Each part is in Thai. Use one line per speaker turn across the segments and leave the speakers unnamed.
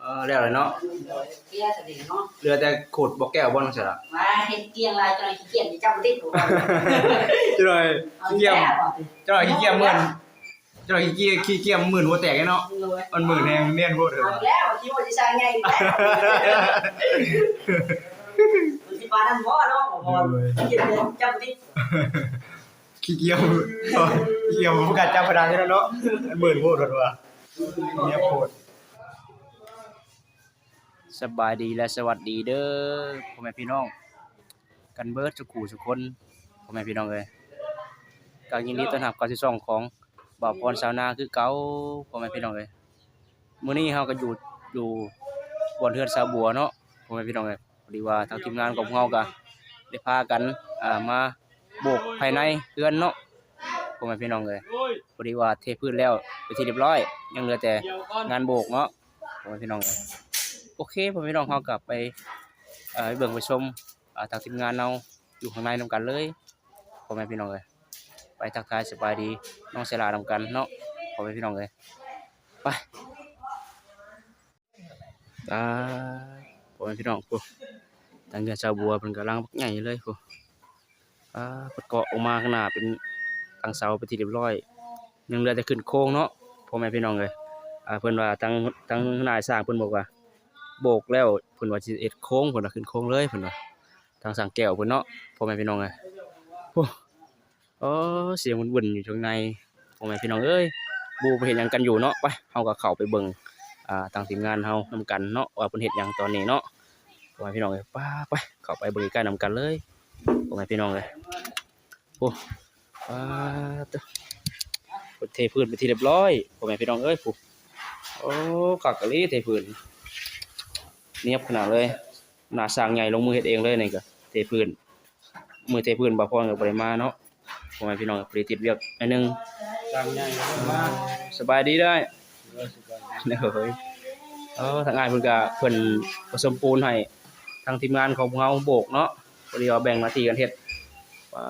เออแล้วเลยเนาะ
เกียร์สนิทเนาะ
เหลือแต่ขูดบ่แก้วบ่นั่นเสียละ
มาเฮ็ดเกียงลายจนขี้เกียจที่จำติดตัว
จังหน่อย
เอา
ขี้เกียจจังหน่อยขี้เกียจหมื่นจังหน่อยขี้เกียจขี้เกียจหมื่นหัวแตกเนาะมันหมื่นแฮงเนียนโพดเด้อ
เอาแล้วคิดว่าจะใช้ไงอีกแล้วสิปานั่นบ่เนาะบ่ขี้เกียจจำติด
ขี้เกียจขี้เกียจบ่กัดจับพนันเนาะมันหมื่นโพดเด้อว่าเนี่ยโพด สบายดีและสวัสดีเด้อพ่อแม่พี่น้อง กันเบิร์ดสุขูสุกคนพ่อแม่พี่น้องเอ้ยก็ยินดีต้อนรับเข้าสู่ช่องของบ่าวพรสาวนาคือเก่าพ่อแม่พี่น้องเอ้ยมื้อนี้เฮาก็อยู่อยู่บนเฮือนสาบัวเนาะพ่อแม่พี่น้องเอ้ยพอดีว่าทางทีมงานของเฮาก็ได้พากันอ่ามาโบกภายในเฮือนเนาะพ่อแม่พี่น้องเอ้ยพอดีว่าเทพื้นแล้วไปที่เรียบร้อย ยังเหลือแต่งานโบกเนาะพ่อแม่พี่น้องเอ้ย โอเคผมพี่น้องเขากลับไปเบิ่งไปชมทางทีมงานเราอยู่ข้างในนำกันเลยพ่อแม่พี่น้องเลยไปทักทายสบายดีน้องเสลานำกันเนาะพ่อแม่พี่น้องเลยไปตาพ่อแม่พี่น้องกูทางเรือชาวบัวเป็นกำลังบักใหญ่เลยกูอ่าเปิดเกาะออกมาข้างหน้าเป็นทางเสาไปที่เรียบร้อยยังเหลือแต่ขึ้นโค้งเนาะพ่อแม่พี่น้องเลยอ่าเพิ่อนว่าทางทางนายสร้างเพิ่อนบอกว่า โบกแล้วเพิ่นว่าสิเอ็ดโค้งเพิ่นว่าขึ้นโค้งเลยเพิ่นว่าทางสังแก้วเพิ่นเนาะพ่อแม่พี่น้องเอ้ยโอ้อเสียงวุ่นๆอยู่ข้างในพ่อแม่พี่น้องเอ้ยบูไปเฮ็ดหยังกันอยู่เนาะไปเฮาก็เข้าไปเบิ่งอ่าทางทีมงานเฮานํกันเนาะว่าเพิ่นเฮ็ดหยังตอนนี้เนาะพ่อแม่พี่น้องเอ้ยป้าไปเข้าไปเบิ่งใกล้นํกันเลยพ่อแม่พี่น้องเอ้ยโอ้ป้าตเพิ่นเทพื้นไปที่เรียบร้อยพ่อแม่พี่น้องเอ้ยผู้โอ้คักกะลีเทพื้น เนียบขนาดเลยหน้าสร้างใหญ่ลงมือเฮ็ดเองเลยนี่ก็เทพื้นมือเทพื้นบ่พรก็บ่ได้มาเนาะพ่อแม่พี่น้องก็บ่ได้ติดเวียกอันหนึง
จำใหญ่เลยมา
สบายดีได้
เออสุดยอด
เด้อเฮ้ยเออทางงานเพิ่นก็เพิ่นผสมปูนให้ทางทีมงานของพวกเราโบกเนาะพอดีว่าแบ่งหน้าที่กันเฮ็ดว้า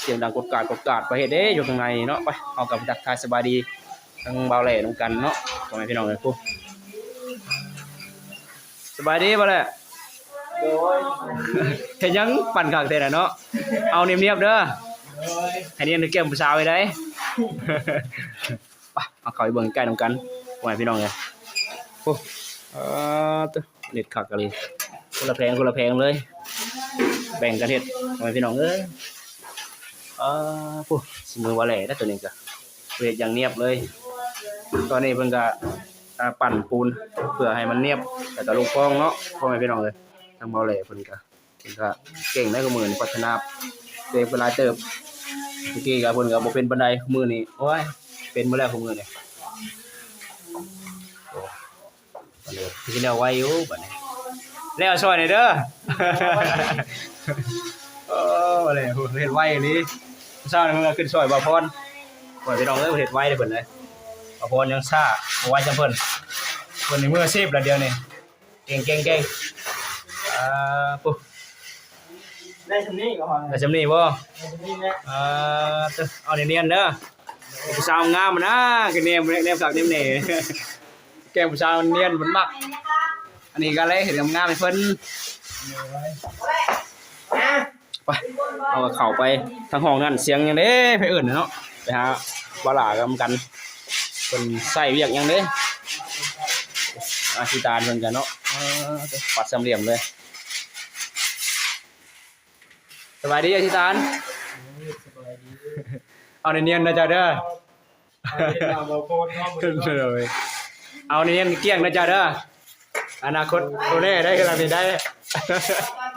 เสียงดังกดกาดกดกาดไปเฮ็ดเด้อยู่ข้างในเนาะไปเอากับทักทายสบายดีทางเบาแหล่นำกันเนาะพ่อแม่พี่น้องเอ้ยปุ๊ สบายดีบ่แหละ
โดย
เห็นยังปั่นขากเตน่ะเนาะ เอาเนียบๆเด้อ
โดย
ให้เนียนเก็บผู้สาวไว้ได้ไปเอาเขาไปเบิ่งใกล้นำกันว่าให้พี่น้องไงโอ้เออตึเน็ตคักกันเลยคนละแพงคนละแพงเลย แบ่งกันเฮ็ดว่าให้พี่น้องเอ้ยเออปุ๊สมือว่าแหล่ได้ตัวนี้ก็เฮ็ดอย่างเนียบเลย ตอนนี้เพิ่นก็ ปั่นปูนเพื่อให้มันเนียบแต่ก็ลงคลองเนาะพ่อแม่พี่น้องเลยทางเบาแหล่เพิ่นก็เพิ่นก็เก่งในกับมือนี่พัฒนาตัวเองเวลาเติบเมื่อกี้ก็เพิ่นก็บ่เป็นปานใดมือนี่โอ้ยเป็นมาแล้วของมือนี่โอ้บัดนี้สิแล้วไว้อยู่บัดนี้แล้วช่วยหน่อยเด้อโอ้เลยเฮ็ดไว้อีหลีเช้านี่เพิ่นก็ขึ้นช่วยบ่าวพรว่พี่น้องเอ้ยเฮ็ดไว้เด้อเพิ่นเลย พรยังซ่าบ่ไหว้จังเพิ่นเพิ่นนี่มืออาชีพละเดียวนี่เก่งเก่งเก่งอ่าปุ๊
ได้ชำนี้ก็พอ
แต่จำนี่บ่
ได้ชำนี้แม่
เอ่อตึเอาเนียนๆเด้อผู้สาวงามนะคือเนียนเนียนสักเนียนนี่แก้มผู้สาวเนียนมันมัก อันนี้ก็เลยเห็นงามๆให้เพิ่นไปเอาเข้าไปทางห้องนั่นเสียงหยังเด้ไปเอิ้นเนาะไปหาบ่หลากำกัน เพิ่นใส่เวียกหยังเด้อาชิตานเพิ่นกันเนาะเออปัดสามเหลี่ยมเลยสบายดีอาชิตาน
สบายดี
เอาเนียนๆนะจ๊ะเด้อ
เอาเรื่องราวเราโคตรเนาะ
ขึ้นเลยเอาเนียนเกลี้ยงนะจ๊ะเด้ออนาคตตัวแน่ได้ขนาดนี้ได้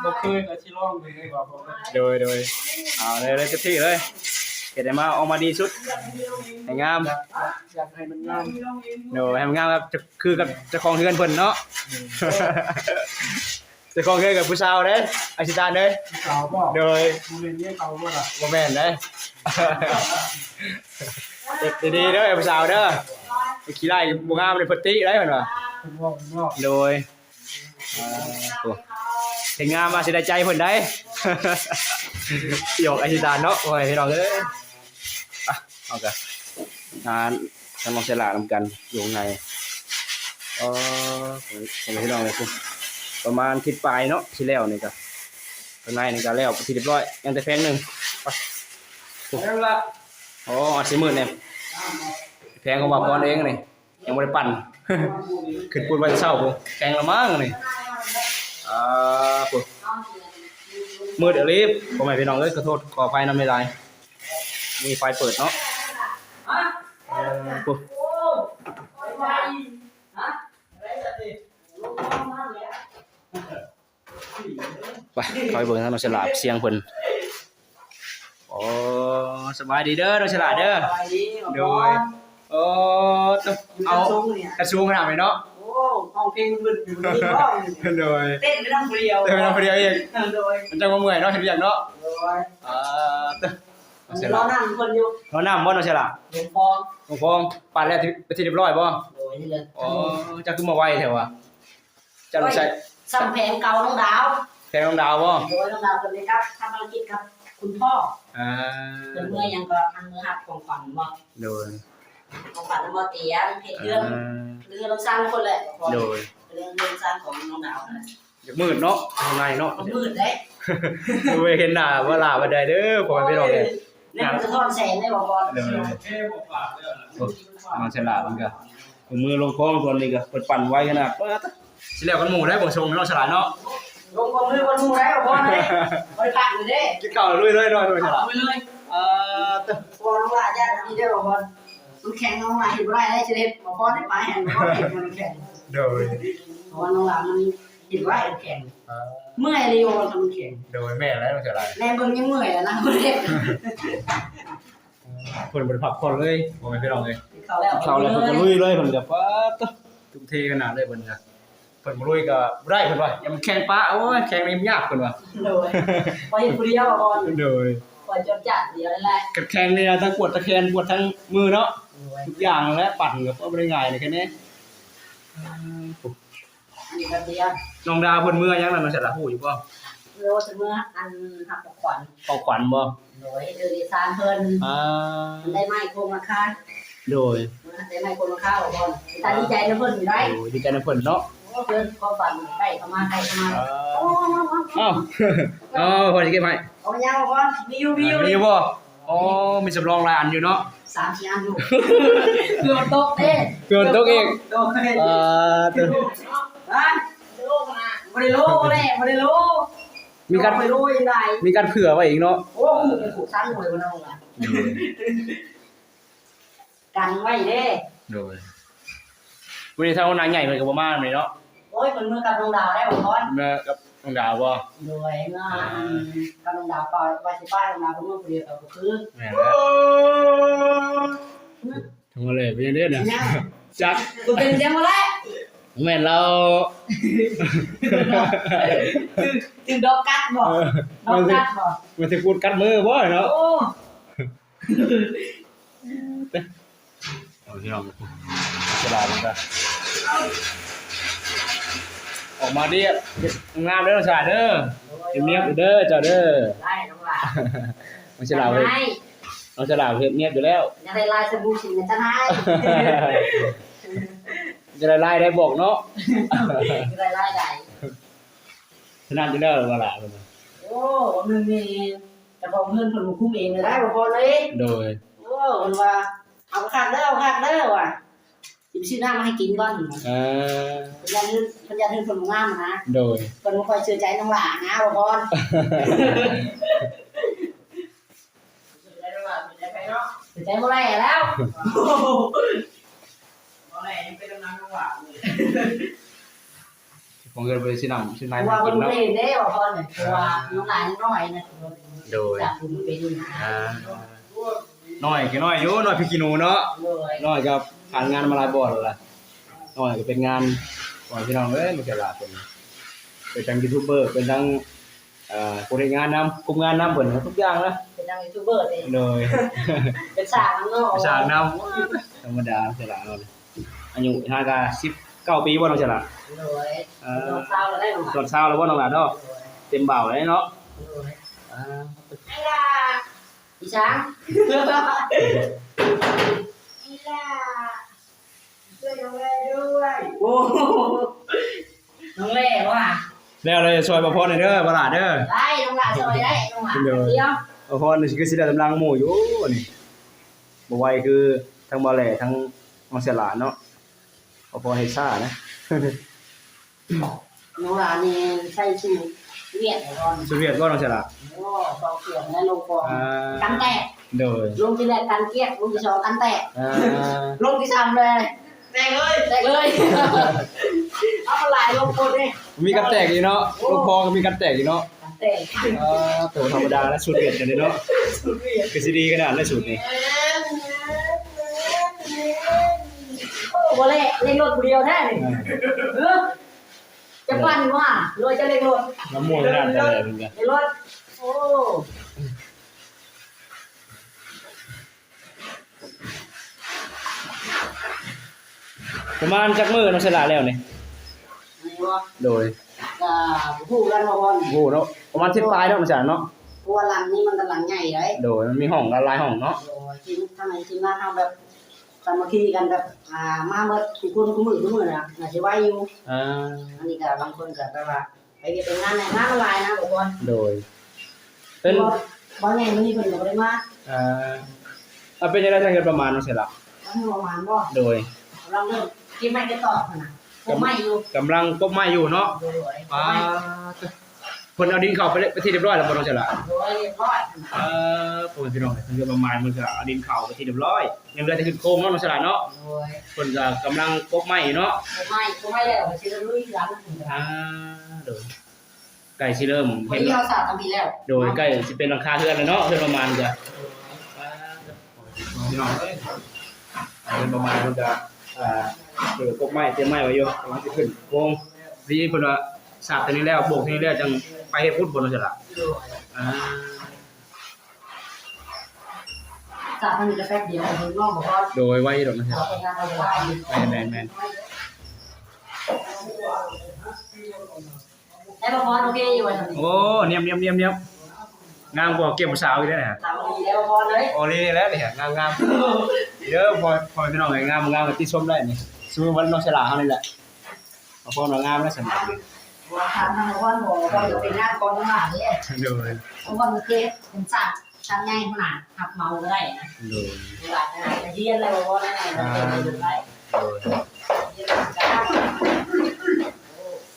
บ่เคยก็สิลองดูได้บ่พอ
โดยโดยเอาเลยเลยเต็มที่เลย เห็นได้มาออกมาดีสุดให้งาม
อยากให้มันงาม
โดยให้มันงามครับจะคือกับเจ้าของเฮือนเพิ่นเนาะเจ้าของเฮือนกับผู้สาวเด้อาชิตานเด้
สาวบ่
โดย
ดูเรียนเนี่ยเขาบ่ล่ะ
บ่แม่นเด้เด็กดีๆเด้อผู้สาวเด้อไปขี้ไล่บ่งามเลยเพิ่นติได้เพิ่นว่า
เพิ่นว่าเนาะ
โดยอ่าโอ้เห็นงามมาสิได้ใจเพิ่นได้หยอกไอชิตานเนาะโอ้ยพี่น้องเอ้ยอะ เอากันงานทำลองเสลานำกันอยู่ข้างในอ๋อผมผมพี่น้องเลยคุณประมาณทิศปลายเนาะที่แล้วนี่ก็ข้างในนี่ก็แล้วไปที่เรียบร้อยยังแต่แพงหนึ่งไป
แล้วละ
อ๋ออัดสี่หมื่นเนี่ยแพงกว่าบอลเองนี่ยังไม่ได้ปั่นขึ้นปูนวันเสาร์ผมแพงละมั้งนี่อ่าปุ๊มืดเดี๋ยวรีบผมไม่พี่น้องเอ้ยขอโทษขอไฟน้ำไม่ลายมีไฟเปิดเนาะ เออปุ๊ไปคอยเบิ่งทางน้องฉลาดเสียงเพิ่นโอ้สบายดีเด้อน้องฉลาดเด้อโดยโอ้ต้อง
เอา
เอา
ทรงเนี่ย
กระชูงขนาดไหนเนาะ
โอ้ห้องเพลงมันอยู่นี่ก็
โดย
เต้นไม่ต้องเดียว
เดินไปทำคนเดียวเอง
โดย
มันจะมาเมื่อยเนาะเห็นอย่างเนาะ
โดย
อ่าเต้อ น้องฉ
รอ
ลาด
นั่งคนอยู่
เราหน้าบ่น้องฉลาด
หลวงพ่อ
หลวงพองปั่นแล้วที่ไปที่เรียบร้อยบ่
โดยนี่เลย
อ๋อจะขึ้นมาไวแถวอะจะลงใช้
สัมแพงเก่าน้องดาว
แพงน้องดาวบ่
โดยน้องดาวคนนี้ครับทำภารกิจครับคุณพ่อ
อ่า
เป็นเมื่อยังก็ทางมือหักของขวัญบ่
โดย
ของขวัญบ่เตียงเฮ็ดเรื่
อ่
องาเรื่องสร้างคนแหละ
โดย
เรื่องเรื่องสร้างของน้องดาวนะ
อยากมืดเนาะข้างในเนาะ
มันมืดเด้
ดูเห็นหน้าว่าลาบ่ได้เด้อพ่อแม่พี่น้องเอ้ย
นี่มันจะทอดแสงได้บ่บอล
เดี๋ยว
เท่บอกปากเลยนะ
น้องฉลาดมันก็เอามือลงคล้องคนนี้ก็เปิดปั่นไว้ขนาดว่าตะสิแล้วกันหมู่ได้บ่ชงน้องฉลาดเนาะ
ลงกับมือคนมูได้บ่บอลเลยบ่ได้ปักอยู่เด้
กินข้าวลุยเลยเนาะน้องฉลาด
เอาไปเลย
อ่าตะ
บอลน้องลาญาติพี่ได้บ่บอลมันแข็งน้องลาเห็นบ่ได้ได้สิเฮ็ดบ่พอได้ปลายแห่งบ่เห็นมันแข็ง
โดย
เพราะว่าน้องลามันเห็นว่าแข็ง เมื่อยเลยโยนมันแข็ง
โดยแม่แล้วน้องฉลาด
แม่เบิ่งยังเมื่อยแล้วนะบ่ได้
เพิ่นบ่ได้พักผ่อนเลยบ่แม่นพี่น้องเอ้ย
เขาแล้ว
เข้าแล้วเพิ่นก็ลุยเลยเพิ่นก็ป๊าดทุ่มเทขนาดเลยเพิ่นก็เพิ่นบ่ลุยก็บ่ได้เพิ่นว่าอย่ามันแข่งปะโอ้ยแข่งนี่มันยากเพิ่นว่า
โดยพอเห็นผู้เดียวบ่บอล
โดย
ปล่อยจนจัดเดียวนั่นแหละ
กัแข่งนี่นะทั้งปวดตะแคนปวดทั้งมือเนาะ
โดย
ทุกอย่างและปั่นก็บ่ได้ง่ายเลยแค่นี้
อันนี้ก็เดียว
น้องดาวเพิ่นเมื่อยังนั่นมันจะละฮู้อยู่บ่
เรียกว่าเมื่ออันหักขวัญ
เอาขวัญบ่
โดยเดือดซานเพิ่น
อ่า
มันได้ไม้โครงราคา
โดย
ได้ไม้โครงราคาบ่บอลตาดีใจนะเพิ่นอยู่ได้
โอ้ยดีใจนำเพิ่นเนาะ
โอ้เพิ่นขอฝันใกล้เข้ามาใกล้เข้ามา
อ่า
โอ้
อ้าวอ้าวพอสิเก็บให้
เอายังบ่บอลมีอยู่มีอยู่
มีบ่อ๋อมีสำรองหลายอันอยู่เนาะ
สามสี่อันอยู่เกือบตกเด้
เกินตกอีก
ตกเด้
อ่า ตึ
อะโลกนะบ่ได้โลแน่บ่ได้โล
มีการ
บ่ได้โลยังไง
มีการเผื่อไว้อีกเนาะ
โอ้มึงเป็นขู่ชั้นหน่วยบ่น้องล่ะกันไว้เด้
โดยวันนี้ถ้าเอานางใหญ่เพิ่นก็บ่มาแม่เนาะ
โอ้ยคนมือกับน้องดาวได้บ่บอล
มากับน้องดาวบ่
รวยงานกำลังดาวปล่อยว่าสิป้ายลงมาเพื่อเปลี่ยนกับคือ
แม่นแล้วทั้งมาเลยไปเรื่อยๆนะ
เนี่ย
จัก
กูเป็นเสียงมาแล้ว
แม่นเรา
คือคือดอกกัดบ่ดอกกัดบ่
มันสิพูดกัดมือบ่เนาะ
โอ้
เอาที่เราฉลาดมันก็ออกมาดิงามเด้อฉลาดเด้อเงียบๆเด้อเจ้าเด้อ
ไล่น้องหลาน
มันฉลาดเฮ็ด
ให้
น้องฉลาดเฮ็ดเงียบอยู่แล้ว
จะได้ลายสบู่สิเนี่ยจะให้
จะได้ไล่ได้บอกเนาะ
จะได้ลายใด
ฉลาดอยู่แล้วว่าล่ะเพิ่น
โอ้มึงนี่จะบอกเงินผลคุ้มเองเลยได้บ่พอเลย
โดย
โอ้มันว่าเอาคักเด้อเอาคักเด้อว่ะสิซื้อน้ำมาให้กินก่อน
เอ่อ
เพิ่นยันเพิ่นยันเพิ่นผลงามนะ
โดย
เพิ่นบ่ค่อยเชื่อใจน้องหลานนะบ่พรได้ว่าได้ไปเนาะใจบ่ได้แล้วบ่ ได้ยังเป็นน้ำน้องหลานเลย
ผมก็ไปสินำสินาย
ว่า
มา
เพิ่
กิ
น
น
บ่
เนาะ
เห็นเด้บ่พรเนี่ยเพราะว่าน้องหลานน้อยนะ
โดย
จากคุณเป็นนะ
อ่าน้อยก็น้อยอยู่น้อยพี่กินูเนาะ
เลย
น้อยก็ผ่านงานมาหลายบ่แล้วล่ะน้อยก็เป็นงานก่อนพี่น้องเอ้ยมันจะลาเป็นเป็นทั้งยูทูบเบอร์เป็นทั้งเอ่อผู้เฮ็ดงานนำคุมงานนำเพิ่นทุกอย่างนะ
เป็นนางยูทูบเบอร์เอง
โดย
เป็นสาวเนาะ
สร้างนำธรรมดาเสียละเอาเลย อายุห้าก็19ปีบ่น้องเสียละ
เลย
เอ่อ
น้องสาวแล้วได้หรอ
ตอนเช้าแล้วบ่น้องหลานเนาะเต็มเบ่าเลยเนาะ
เลย
อ่า
ไอ้ล่ะอีช้างอีล่ะช่วยน้องแม่ด้วยโอ้โหน้องเล่ว่ะ
แล้วเลยช่วยบ่พอหน่อยเด้อบ่ล่ะเด้อ
ได้น้องหลานช่วยได้น้องหลาน
เดี๋ยว
เดียว
บ่พอนี่คือสิได้กำลังหมู่อยู่นี่บ่ไหวคือทั้งบ่แหล่ทั้งน้องเสยหลานเนาะ บ่พอเฮ็ดซ่านะ
น้องหลานนี่ใส่ชูเวียดไอ้ก่อน
สุเวียดบ่น้องเสยหลาน
โอ้สองเสียงและลงกอง
อ่า
กันแตก
โดย
ลงที่แรกกันเกียกลงที่สองกันแตก
อ่า
ลงที่สามเลยแตกเลยแตกเลยเอามาหลายลงคนเลย
มีกันแตกอีกเนาะลูกพอก็มีกันแตกอีกเนาะ
กันแตก
อ่าโตธรรมดาแล้วสุดเวียดกันเลยเนาะ
สุดเวียด
คือสิดีขนาดนั้นสุดนี่
โอ้โหเล่เล่นรถผู้เดียวแท้นี่เออจะปั่นว่าโดยจะเล่นรถ
น้ำม่วงขนาดนั้นเลยเพิ่นก็
เล่นรถโอ้
ประมาณจักมื้อน้องเสยหลานแล้วนี่
นี่ว่า
โดย
อ่าผู้กันมาบอล
โอ้โหเนาะประมาณ10ปลายเนาะน้องเสยหลานเนาะ
เพราะว่าหลังนี้มันกำลังใหญ่เลย
โดยมันมีห้องละลายห้องเนาะ
โอ้ยทีมทางไหนทีมงานเอาแบบ สามัคคีกันแบบอ่ามาเมื่อทุกคนทุกมือทุกมือนะน่าจะไหวอยู่
อ่า
อันนี้ก็บางคนก็แบบว่าไปเฮ็ดเป็นงานเนี่ยงานละลายนะบอกว่า
โดยเป็น
บางอย่างมันนี่เพิ่นก็บ่ได้มา
อ่าเอาเป็นยังไงทางเงินประมาณน้องเสยหลาน
ทั้งประมาณบ่
โดย
ลองเริ่มกินไม่ได้ต่อพุ่นน่ะผมไม่อยู่
กำลังกบไม้อยู่เนาะ
โดย
อ่า เพิ่นเอาดินเข้าไปเลยไปที่เรียบร้อยแล้วบ่น้องเสยหลาน
โดยเรียบร้อยพุ่นน่ะ
เอ่อผมพี่น้องเงินประมาณมันก็เอาดินเข้าไปที่เรียบร้อยยังเหลือแต่ขึ้นโครงเนาะน้องเสยหลานเนาะ
โดย
เพิ่นก็กำลังกบไม้เนาะ
ผมไม่ผมไม่แล้วสิลุยหลังพุ่น
อ่าโดยใกล้สิเริ่ม
วัน
เห็น
นี้เราสาดทำดีแล้ว
โดยใกล้สิเป็นหลังคาเรือนแล้วเนาะเรือนประมาณจะพี่น้องเอ้ยเรือนประมาณมันจะอ่าเปิดกบไม้เตรียมไม้ไว้อยู่กำลังสิขึ้นโครงดีเพิ่นว่า สาบตัวนี้แล้วโบกตัวนี้แล้วจังไปเฮ็ดพุทธบนนั่นสิล่ะ
โดย
อ่า
สาดทำดีแล้วแป๊บเดียวผมน้องบอกว่า
โดยไว้ดอกนั่นสิ
เรา
ล่ะ
ไปงานเราไป
แม่นแม่น
ได้บ่พอโอเคอยู่ว่าทำดี
โอ้เนียมเนียมเนียมเนียมงามกว่าเก็บผู้สาวอีกแล้วนะฮะ
ทำดีได้บ่พอเลย
โอ้นี่แล้วเนี่ยงามงามเด้อพอพอพี่น้องไงงามงามกับที่ชมได้นี่ซื้อวันน้องฉลาเฮานี่แหละเอาพอน้องงามแล้วสำหรับนี่
ว่าทำทางวันบอกว่าจะเป็นงานกองหน้าเนี่ย
โดย
เพราะว่ามันเคสเป็นสั่งสั่งง่ายขนาดหักเมาก็ได้นะ
โดย
เวลาจะเยียนอะไรบอกว่าได้มันเป็นไปได้
โดย
เยียนกัน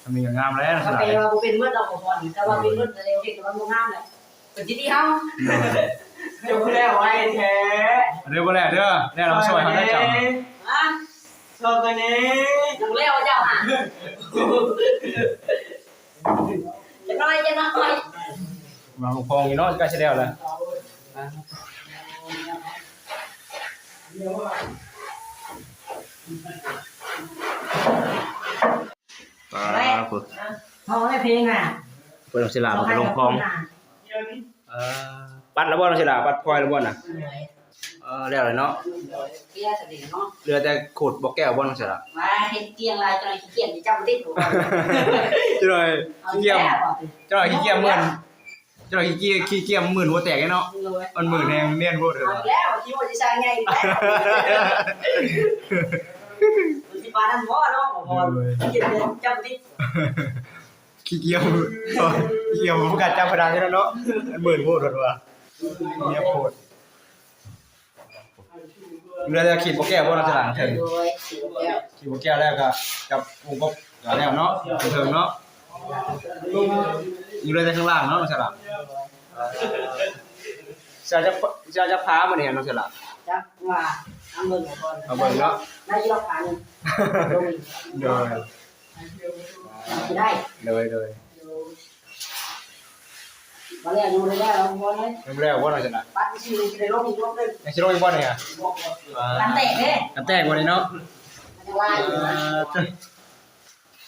ทำมีงามแล้วนะ
ถ้า
ฉลา
เป็นว่าเป็นมืดเราก็พอแต่ว่าเป็นมืดเร็วเด็กมันบ่งามเลยเป็นที่ที่เฮาเดี๋ยวแล้วไว้แท้
เด้อบ่แล้วเด้อแล้วเราช่วยเขาได้จัง
อะ
ชอบกันนี้
ดูแล้วเจ้าห่า จะน้อยจะน้อย
มาพองอยู่เนาะใกล้สิแล้วแล้วปาปุ๊บ
เขาให้เพลงอะ
เพิ่นเอาฉลามันก็ลงคลอง
เดี๋ยวนี้
เอ่อปัดแล้วบ่น้องฉลาปัดพลอยแล้วบ่น่ะเออแล้วเลยเนาะ
เกียร์สดิเนาะ
เหลือแต่ขูดบ่แก้วบ่น้องฉลา
มาเห็นเกียงลายจนขี้เกียจจะจำติดหัว
จังหน่อย
เอา
ขี้เกียจ
แย่ป่ะ
จังหน่อยขี้เกียจหมื่นจังหน่อยขี้เกียจขี้เกียจหมื่นหัวแตกไอ้เนาะมันหมื่นแฮงเนียนโพดเด้อ
เอาแล้วคิดว่าจะใช้ไงแล้วที่บ้านนั่นบ่เนาะบ่ขี้เกียจจำติด
ขี้เกียจขี้เกียจบ่กัดจำพดานเนาะมันหมื่นโพดโดดว่าเนี่ยโพด เหลือแต่ขีดบ่แก้วบ่น้องฉลาถึง
โดยสิบแก้ว
ขีดบ่แก้วแล้วก็กับวงกบแล้วเนาะถึงเนาะอยู่เลยแต่ข้างล่างเนาะน้องฉลาจะจะจะจะพามันเนี่ยน้องฉลา
จักว่าเอาเงินก่อน
เอาเบิ่งเนาะ
ได้ยกขานึงลง
โดย
ได้
โดยโดย
มาแล้วอยู่ได้แล้วบ่เลย
เริ่มแล้วว่าน้องฉลา
ปัดชื่อได้ลงอีกลงนึง
ยังสิลงอีกบ่เนี่ย
กันแตกเด้
กันแตกบ่นี่เนาะ
มันลายอยู่นะ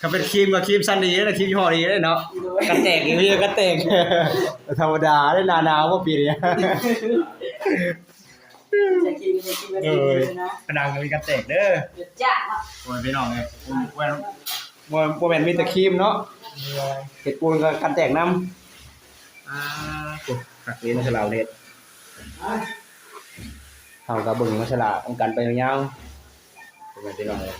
ก็เป็นครีมกับครีมซันดีนะครีมยี่ห้อดีเลยเนาะกันแตกอีกพี่กันแตกธรรมดาได้หนาหนาวว่าปีนี้
จะกินจะกินไปกินนะ
กระดังก็มีกันแตกเด้อ
หยุดจ้าเนาะ
โอ้ยพี่น้องไงว่าว่าว่าแม่นมีแต่ครีมเนาะเห็ดปูนก็กันแตกน้ำอ่าโอ้ หักเลี้ยงฉลาวเด็ดเฮาก็เบิ่งมาฉลาดองกันไปยาวๆไว้พี่น้องเลย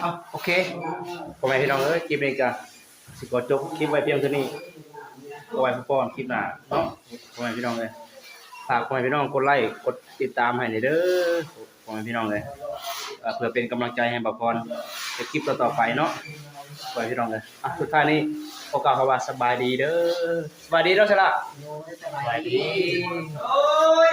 เอาโอเคพ่อแม่พี่น้องเอ้ยคลิปนี้ก็สิขอจบคลิปไว้เพียงเท่านี้เอาไว้พบกันคลิปหน้าเนาะพ่อแม่พี่น้องเลย ฝากพ่อแม่พี่น้องกดไลค์กดติดตามให้หน่อยเด้อพ่อแม่พี่น้องเลยเพื่อเป็นกำลังใจให้บักพรในคลิปต่อๆไปเนาะพ่อแม่พี่น้องเลยอะสุดท้ายนี้โอกาสเขาว่าสบายดีเด้อสบายดีเนาะใช่ละ
สบายดี
โอ้ย